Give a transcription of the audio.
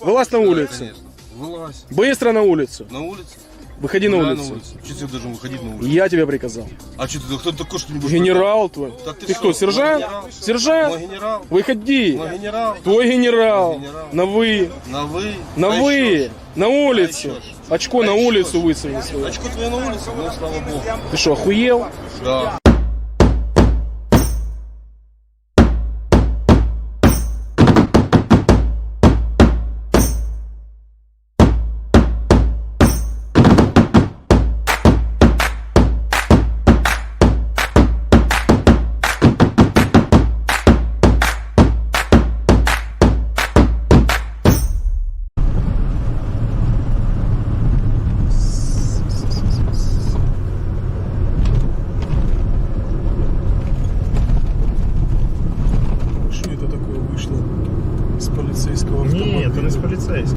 Вылазь на улицу. Конечно. Вылазь. Быстро на улицу. На улице? Выходи на Да, улицу. Че тебе должен выходить на улицу? Я тебе приказал. А что ты, кто ты такой, что не будешь Генерал твой. Да ты Ты что, кто, сержант? генерал? Мой Сержант? генерал? Выходи. Мой генерал? Твой генерал. Мой генерал. На вы. На вы? На А вы. еще ж. На улицу. еще ж. Очко А на еще улицу ж. высуни свое. Очко твое на улице? Ну, слава богу. Ты что, охуел? Да. Из полицейского Ні, це не з.